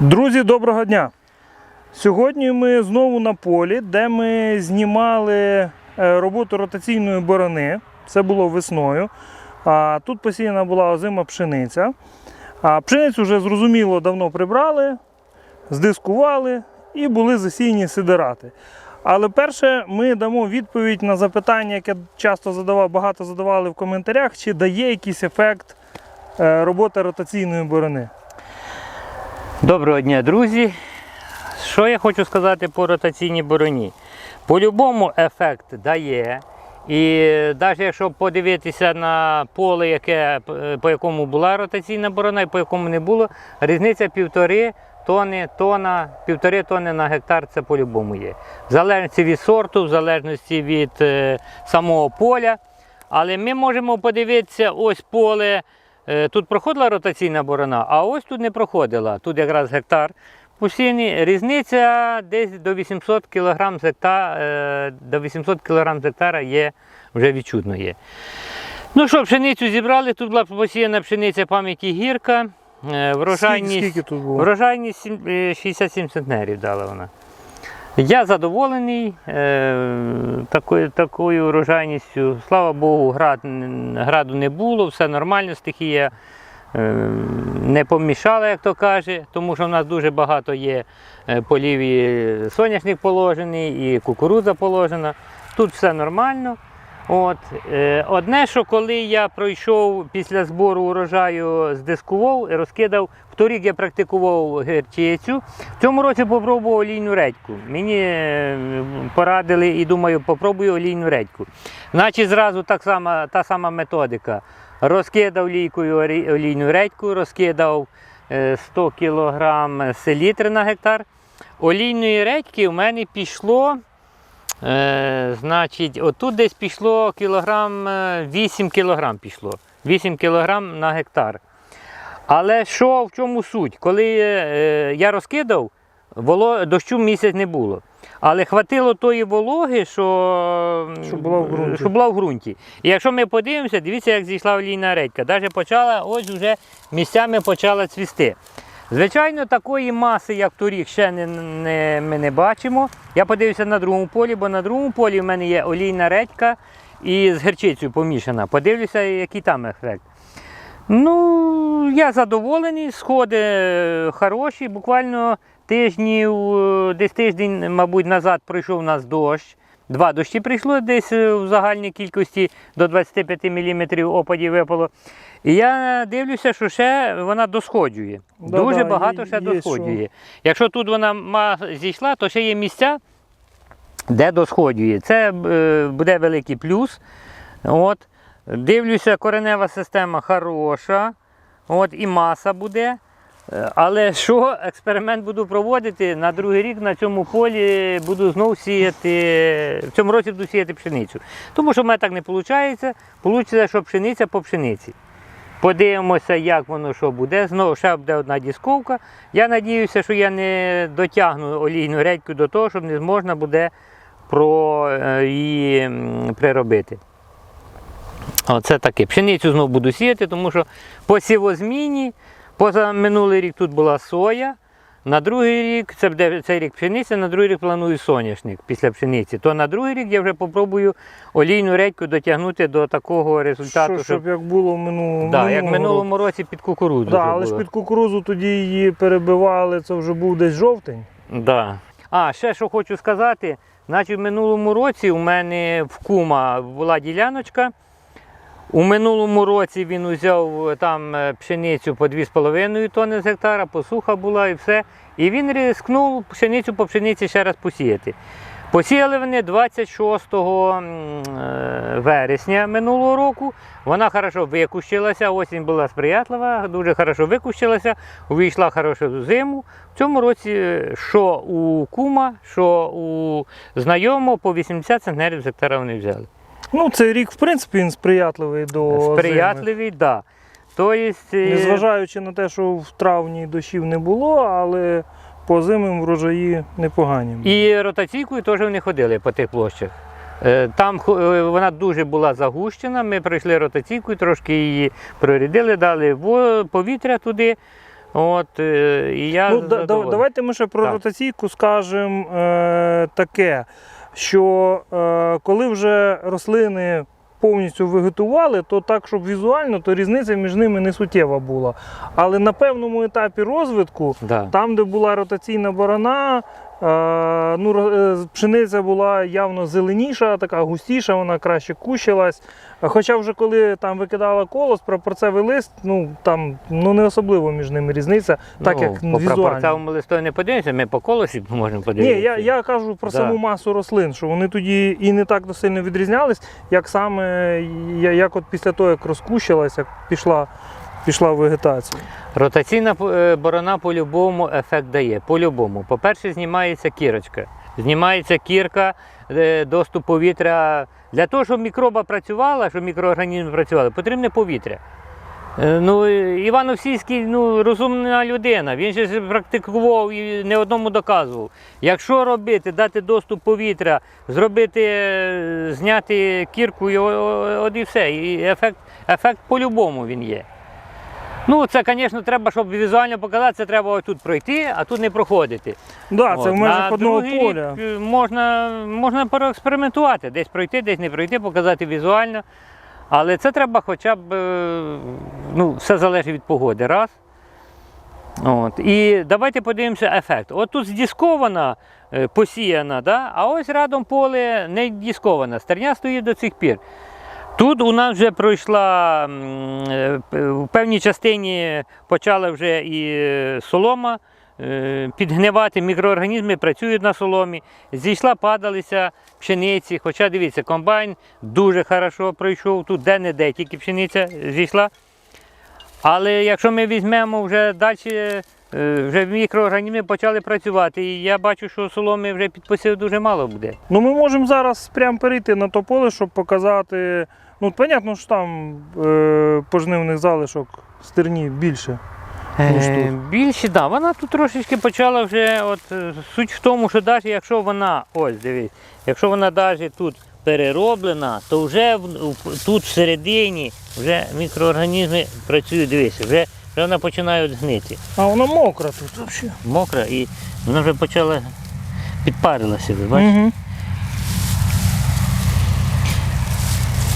Друзі, доброго дня! Сьогодні ми знову на полі, де ми знімали е, роботу ротаційної борони. Це було весною. А тут посіяна була озима пшениця. А пшеницю вже зрозуміло давно прибрали, здискували і були засіяні сидирати. Але перше ми дамо відповідь на запитання, яке часто задавав, багато задавали в коментарях, чи дає якийсь ефект е, робота ротаційної борони. Доброго дня, друзі. Що я хочу сказати по ротаційній бороні? По-любому ефект дає. І навіть якщо подивитися на поле, яке, по якому була ротаційна борона і по якому не було, різниця півтори тони, тона, півтори тони на гектар це по-любому є. В залежності від сорту, в залежності від е, самого поля. Але ми можемо подивитися ось поле. Е, Тут проходила ротаційна борона, а ось тут не проходила. Тут якраз гектар посіяний. Різниця десь до 800 кг з гектара, до 800 кг з гектара є, вже відчутно є. Ну що, пшеницю зібрали, тут була посіяна пшениця пам'яті гірка. Е, Врожайність, Скільки, тут було? врожайність сім- е, 67 центнерів дала вона. Я задоволений е, такою, такою урожайністю. Слава Богу, град, граду не було, все нормально, стихія е, не помішала, як то каже, тому що в нас дуже багато є е, полів і соняшник положений, і кукурудза положена. Тут все нормально. От, е, одне, що коли я пройшов після збору урожаю, здискував і розкидав, в торік я практикував герчицю. В цьому році попробував олійну редьку. Мені е, порадили і думаю, попробую олійну редьку. Значить, зразу так само, та сама методика. Розкидав лійкою олійну редьку, розкидав е, 100 кг селітри на гектар. Олійної редьки в мене пішло. Е, значить, отут десь пішло кілограм, е, 8 кілограм пішло. 8 кілограм на гектар. Але що в чому суть? Коли е, я розкидав, воло, дощу місяць не було. Але хватило тої вологи, що, Що була в ґрунті. що була в ґрунті. І якщо ми подивимося, дивіться, як зійшла олійна редька. Навіть почала, ось вже місцями почала цвісти. Звичайно, такої маси, як торік, ще не, не, ми не бачимо. Я подивився на другому полі, бо на другому полі в мене є олійна редька і з герчицею помішана. Подивлюся, який там ефект. Ну, я задоволений, сходи е, хороші. Буквально тижнів, е, десь тиждень, мабуть, назад прийшов у нас дощ. Два дощі прийшло десь е, в загальній кількості до 25 мм опадів випало. І я дивлюся, що ще вона досходжує. Да, Дуже да, багато є- ще є досходжує. Якщо тут вона зійшла, то ще є місця, де досходює. Це е, буде великий плюс. От. Дивлюся, коренева система хороша, от, і маса буде. Е, Але що експеримент буду проводити на другий рік на цьому полі буду знову сіяти, в цьому році буду сіяти пшеницю. Тому що в мене так не виходить. Вийде, що пшениця по пшениці. Подивимося, як воно що буде. Знову ще буде одна дісковка. Я сподіваюся, що я не дотягну олійну редьку до того, щоб не можна буде про е, її приробити. Оце таке. Пшеницю знову буду сіяти, тому що по сівозміні, поза минулий рік тут була соя. На другий рік, це буде цей рік пшениця, на другий рік планую соняшник після пшениці. То на другий рік я вже попробую олійну редьку дотягнути до такого результату, Що, щоб щоб як було в минулому, Да, як в минулому році під кукурудзу. Да, але ж під кукурузу тоді її перебивали, це вже був десь жовтень. Да. А, ще що хочу сказати, значить в минулому році у мене в кума була діляночка. У минулому році він узяв е, там е, пшеницю по 2,5 тонни з гектара, посуха була і все. І він рискнув пшеницю по пшениці ще раз посіяти. Посіяли вони 26 е, вересня минулого року. Вона хорошо викущилася, осінь була сприятлива, дуже хорошо викущилася, увійшла хорошо в зиму. В цьому році що у кума, що у знайомого по 80 центнерів з гектара вони взяли. Ну, цей рік, в принципі, він сприятливий до. Сприятливий, так. Да. Тобто, е, Незважаючи на те, що в травні дощів не було, але по зимам врожаї непогані. І ротаційкою теж вони ходили по тих площах. Е, Там е, вона дуже була загущена. Ми пройшли ротаційкою, трошки її прорядили, дали повітря туди. От, і я Ну, да- да- давайте ми ще про Так. ротаційку скажемо е, таке, що е, коли вже рослини повністю вегетували, то так, щоб візуально, то різниця між ними не суттєва була. Але на певному етапі розвитку, Да. там, де була ротаційна борона, ну, ро- е, пшениця була явно зеленіша, така густіша, вона краще кущилась. Хоча вже коли там викидала колос, прапорцевий лист, ну там ну, не особливо між ними різниця, так ну, як по візуально. прапорцевому листу не подивимося, ми по колосі можемо Ні, подивитися. я, я кажу про Да. саму масу рослин, що вони тоді і не так сильно відрізнялись, як саме як от після того, як розкущилась, як пішла, пішла вегетація. Ротаційна е, борона по-любому ефект дає. По-любому. По-перше, знімається кірочка. Знімається кірка, е, доступ повітря. Для того, щоб мікроба працювала, щоб мікроорганізми працювали, потрібне повітря. Е, Ну, Іван Овсійський ну, розумна людина, він же практикував і не одному доказував. Якщо робити, дати доступ повітря, зробити, зняти кірку, і от і все. І ефект, ефект по-любому він є. Ну, це, звісно, треба, щоб візуально показати, це треба ось тут пройти, а тут не проходити. Да, це в межах На одного другий поля. рік, е, можна, можна проекспериментувати, десь пройти, десь не пройти, показати візуально. Але це треба хоча б, е, ну, все залежить від погоди, раз. От. І давайте подивимося ефект. От тут здіскована, е, посіяна, да? а ось рядом поле не діскована. Стерня стоїть до цих пір. Тут у нас вже пройшла е, в певній частині почала вже і солома е, підгнивати, мікроорганізми працюють на соломі. Зійшла, падалися пшениці. Хоча дивіться, комбайн дуже хорошо пройшов, тут де-не-де, тільки пшениця зійшла. Але якщо ми візьмемо вже далі, вже мікроорганізми почали працювати, і я бачу, що соломи вже під посів дуже мало буде. Ну ми можемо зараз прямо перейти на то поле, щоб показати. Ну, понятно, що там е, пожнивних залишок стерні більше. ніж Е, тут. Більше, да, вона тут трошечки почала вже. От, е, суть в тому, що навіть якщо вона, ось дивись, якщо вона навіть тут перероблена, то вже в, в- тут всередині вже мікроорганізми працюють, дивись, вже, вже вона починає гнити. А вона мокра тут взагалі. Мокра і вона вже почала підпарилася, ви бачите? Угу.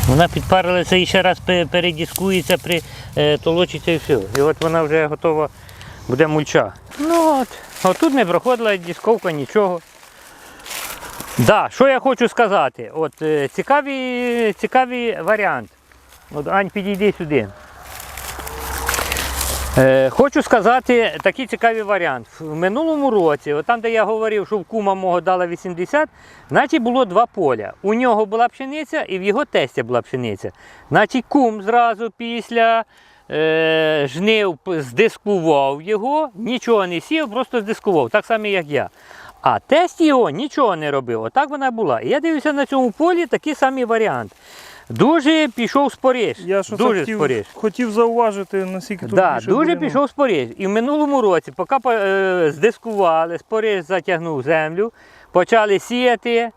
Вона підпарилася і ще раз передіскується, при, е, толочиться і все. І от вона вже готова, буде мульча. Ну от. От тут не проходила дісковка, нічого. Да, що я хочу сказати? От, е, цікавий, цікавий варіант. От, Ань, підійди сюди. Е, хочу сказати такий цікавий варіант. В минулому році, там, де я говорив, що в кума мого дала 80, значить було два поля. У нього була пшениця і в його тесті була пшениця. Значить, кум зразу після е, жнив здискував його, нічого не сів, просто здискував, так само, як я. А тест його нічого не робив. Отак вона була. І я дивлюся на цьому полі такий самий варіант. Дуже пішов споріж. Я що дуже хотів, споріж. хотів зауважити, наскільки тут Да, більше дуже бур'яну. пішов споріж. І в минулому році, поки е, здискували, споріж затягнув землю, почали сіяти,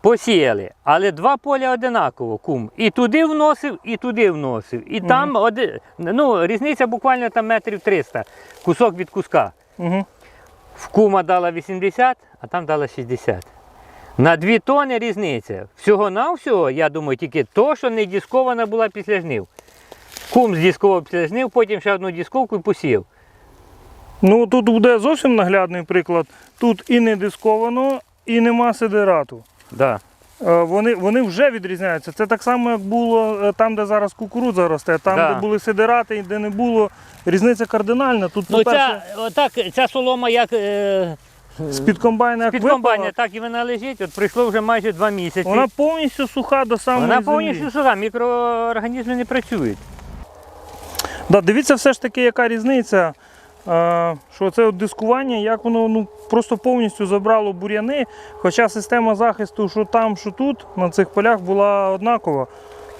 посіяли. Але два поля одинаково, кум. І туди вносив, і туди вносив. І там оди... ну, різниця буквально там метрів 300, кусок від куска. Угу. В кума дала 80, а там дала 60. На 2 тони різниця. Всього-навсього, я думаю, тільки то, що не діскована була після жнив. Кум здіскував після жнив, потім ще одну дісковку і посів. Ну тут буде зовсім наглядний приклад. Тут і не дисковано, і нема сидерату. Да. Е, Вони, вони вже відрізняються. Це так само, як було е, там, де зараз кукурудза росте, там, Да. де були сидерати і де не було. Різниця кардинальна. Тут, Ну, по-перше, ця, отак, ця солома як е, з-під комбайна як під випала, комбайна, так і вона лежить. От пройшло вже майже два місяці. вона повністю суха до самої Вона землі. повністю суха, мікроорганізми не працюють. Да, дивіться все ж таки, яка різниця. е, Що це от дискування, як воно ну, просто повністю забрало бур'яни. Хоча система захисту, що там, що тут, на цих полях була однакова.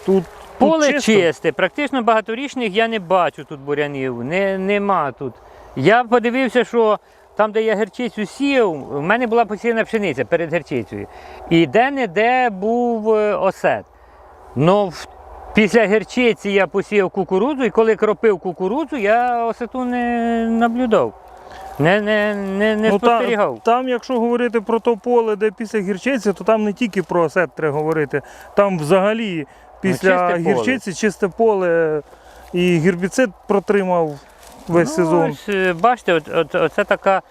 Тут, Поле тут чисто. чисте, практично багаторічних я не бачу тут бурянів, не, нема тут. Я подивився, що там, де я герчицю сіяв, в мене була посіяна пшениця перед герчицею. І де-не-де був е, осет. Ну, в Після гірчиці я посіяв кукурудзу, і коли кропив кукурудзу, я осету не наблюдав. Не, не, не, не Ну, та- спостерігав. Там, якщо говорити про то поле, де після гірчиці, то там не тільки про осет треба говорити. Там взагалі після Ну, чисте поле. чисте поле і гербіцид протримав весь Ну, сезон. Ось, е, бачите, от, от, оце така.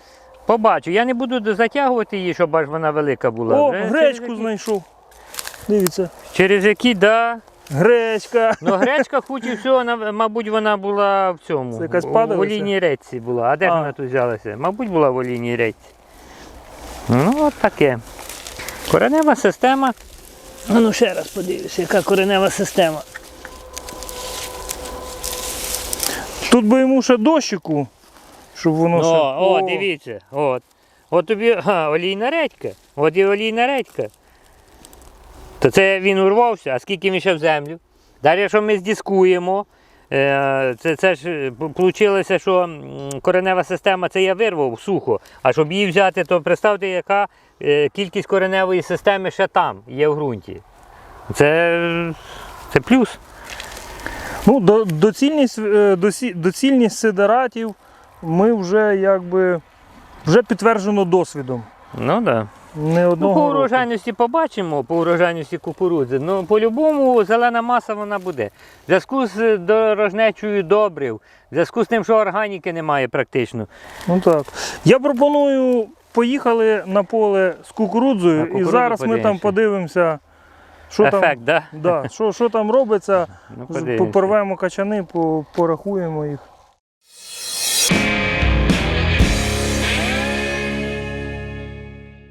Побачу. Я не буду затягувати її, щоб аж вона велика була. О, Вже гречку які- знайшов. Дивіться. Через які, да. Гречка. Ну, гречка, хоч і все, вона, мабуть, вона була в цьому. Це якась в олійній речці була. А де ж вона тут взялася? Мабуть, була в олійній речці. Ну, от таке. Коренева система. Ну ще раз подивлюся, яка коренева система. Тут би йому ще дощику, щоб воно Ну, ще. о, дивіться. От. От тобі а, олійна редька. От і олійна редька. То це він урвався, а скільки він ще в землю? Далі, якщо ми здіскуємо, е, це, це ж вийшло, що коренева система це я вирвав сухо. А щоб її взяти, то представте, яка е, кількість кореневої системи ще там є в ґрунті. Це, це плюс. Ну, до, доцільність, е, досі- доцільність сидератів ми вже якби вже підтверджено досвідом. Ну так. Да. Не Ну, по року. урожайності побачимо, по урожайності кукурудзи. Ну, по-любому зелена маса вона буде. В зв'язку з дорожнечою добрив, в зв'язку з тим, що органіки немає практично. Ну так. Я пропоную поїхали на поле з кукурудзою, На і зараз ми там подивимося. Що там, да? да, що, що там робиться. Ну, Порвемо качани, порахуємо їх.